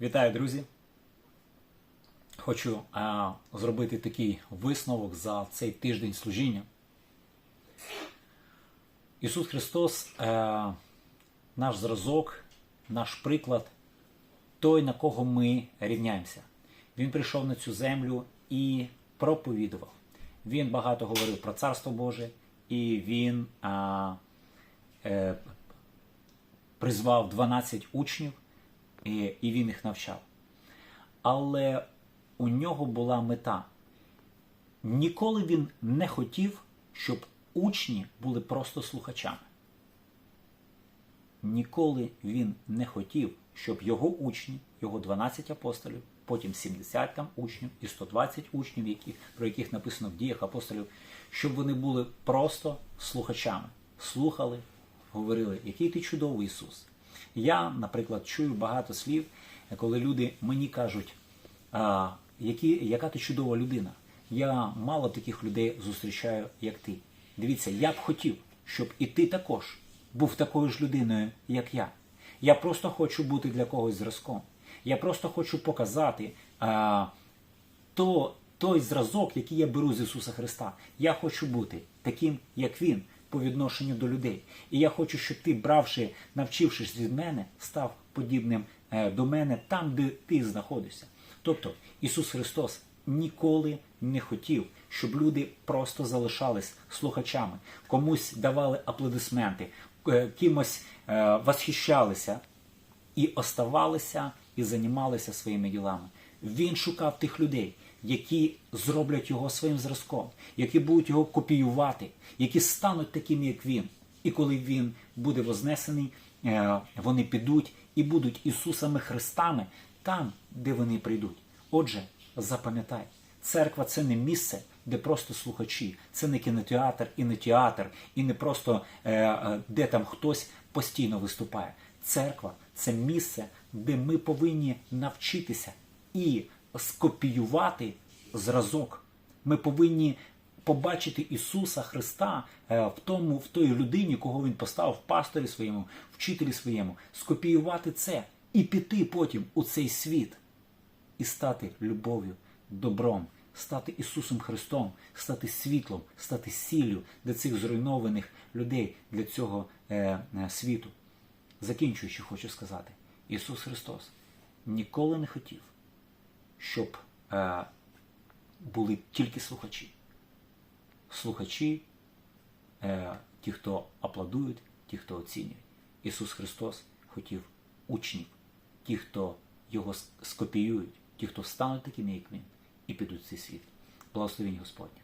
Вітаю, друзі! Хочу е, зробити такий висновок за цей тиждень служіння. Ісус Христос, е, наш зразок, наш приклад, той, на кого ми рівняємося. Він прийшов на цю землю і проповідував. Він багато говорив про Царство Боже, і він е, е, призвав 12 учнів, і, і він їх навчав. Але у нього була мета. Ніколи він не хотів, щоб учні були просто слухачами. Ніколи він не хотів, щоб його учні, його 12 апостолів, потім 70 там учнів і 120 учнів, які, про яких написано в діях апостолів, щоб вони були просто слухачами. Слухали, говорили, який ти чудовий Ісус. Я, наприклад, чую багато слів, коли люди мені кажуть, а, які, яка ти чудова людина. Я мало таких людей зустрічаю, як ти. Дивіться, я б хотів, щоб і ти також був такою ж людиною, як я. Я просто хочу бути для когось зразком. Я просто хочу показати а, то, той зразок, який я беру з Ісуса Христа. Я хочу бути таким, як Він, по відношенню до людей. І я хочу, щоб ти, бравши, навчившись від мене, став подібним е, до мене там, де ти знаходишся. Тобто Ісус Христос ніколи не хотів, щоб люди просто залишались слухачами, комусь давали аплодисменти, е, кимось е, восхищалися і оставалися і займалися своїми ділами. Він шукав тих людей, які зроблять його своїм зразком, які будуть його копіювати, які стануть такими, як він. І коли він буде вознесений, е, вони підуть і будуть Ісусами Христами там, де вони прийдуть. Отже, запам'ятай, церква це не місце, де просто слухачі, це не кінотеатр і не театр, і не просто е, е, де там хтось постійно виступає. Церква це місце, де ми повинні навчитися і скопіювати зразок. Ми повинні побачити Ісуса Христа е, в тому, в той людині, кого Він поставив пасторі своєму, вчителі своєму, скопіювати це і піти потім у цей світ і стати любов'ю, добром, стати Ісусом Христом, стати світлом, стати сіллю для цих зруйнованих людей, для цього е, е, світу. Закінчуючи, хочу сказати, Ісус Христос ніколи не хотів, щоб е, були тільки слухачі. Слухачі, е, ті, хто аплодують, ті, хто оцінюють. Ісус Христос хотів учнів, ті, хто його скопіюють, ті, хто стануть такими, як він, і підуть в цей світ. Благословінь Господня.